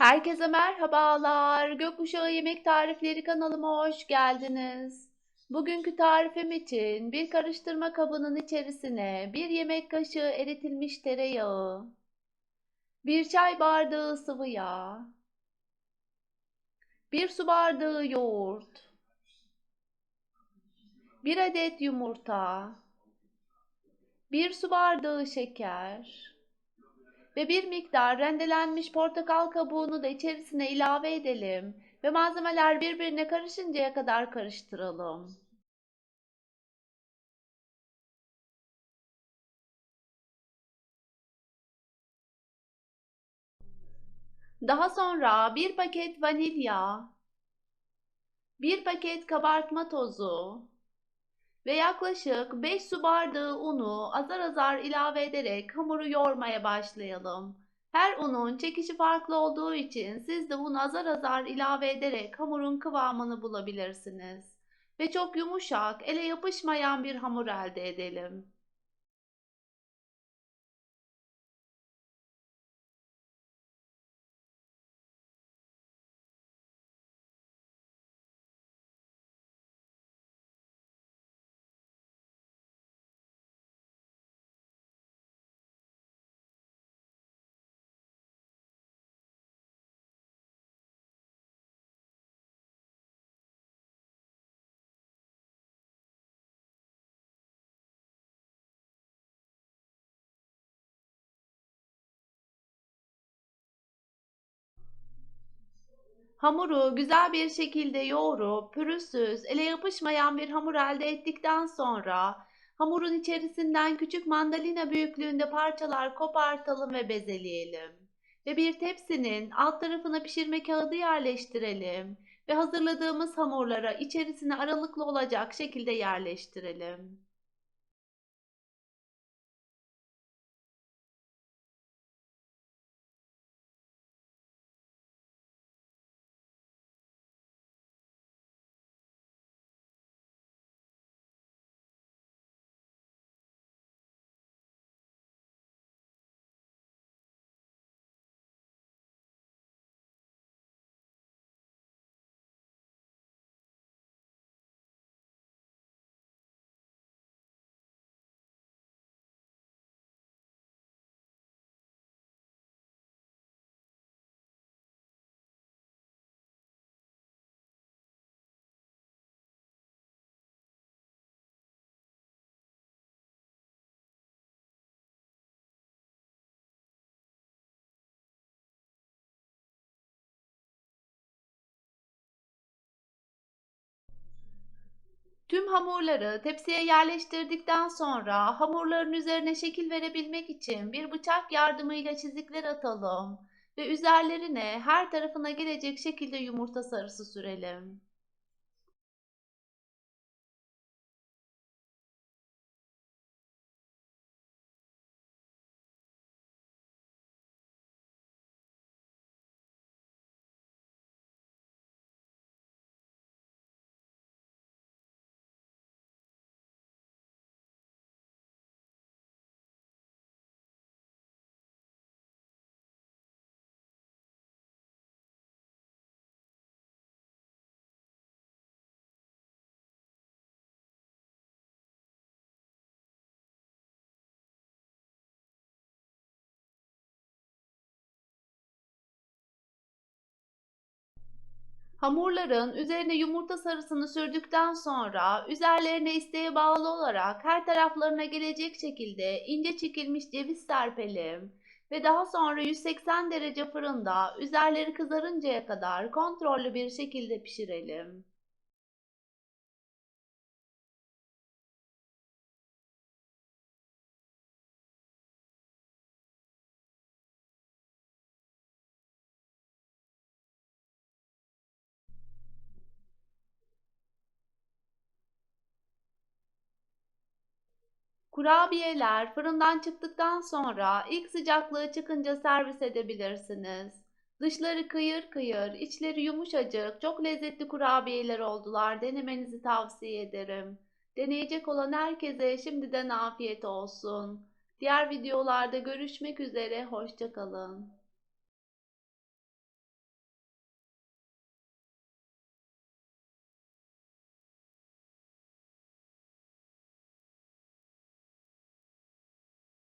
Herkese merhabalar. Gökkuşağı Yemek Tarifleri kanalıma hoş geldiniz. Bugünkü tarifim için bir karıştırma kabının içerisine bir yemek kaşığı eritilmiş tereyağı, bir çay bardağı sıvı yağ, bir su bardağı yoğurt, bir adet yumurta, bir su bardağı şeker, ve bir miktar rendelenmiş portakal kabuğunu da içerisine ilave edelim ve malzemeler birbirine karışıncaya kadar karıştıralım. Daha sonra bir paket vanilya, bir paket kabartma tozu ve yaklaşık 5 su bardağı unu azar azar ilave ederek hamuru yoğurmaya başlayalım. Her unun çekişi farklı olduğu için siz de unu azar azar ilave ederek hamurun kıvamını bulabilirsiniz. Ve çok yumuşak, ele yapışmayan bir hamur elde edelim. Hamuru güzel bir şekilde yoğurup pürüzsüz, ele yapışmayan bir hamur elde ettikten sonra hamurun içerisinden küçük mandalina büyüklüğünde parçalar kopartalım ve bezeleyelim. Ve bir tepsinin alt tarafına pişirme kağıdı yerleştirelim ve hazırladığımız hamurlara içerisine aralıklı olacak şekilde yerleştirelim. Tüm hamurları tepsiye yerleştirdikten sonra hamurların üzerine şekil verebilmek için bir bıçak yardımıyla çizikler atalım ve üzerlerine her tarafına gelecek şekilde yumurta sarısı sürelim. Hamurların üzerine yumurta sarısını sürdükten sonra üzerlerine isteğe bağlı olarak her taraflarına gelecek şekilde ince çekilmiş ceviz serpelim ve daha sonra 180 derece fırında üzerleri kızarıncaya kadar kontrollü bir şekilde pişirelim. Kurabiyeler fırından çıktıktan sonra ilk sıcaklığı çıkınca servis edebilirsiniz. Dışları kıyır kıyır, içleri yumuşacık, çok lezzetli kurabiyeler oldular. Denemenizi tavsiye ederim. Deneyecek olan herkese şimdiden afiyet olsun. Diğer videolarda görüşmek üzere, hoşçakalın.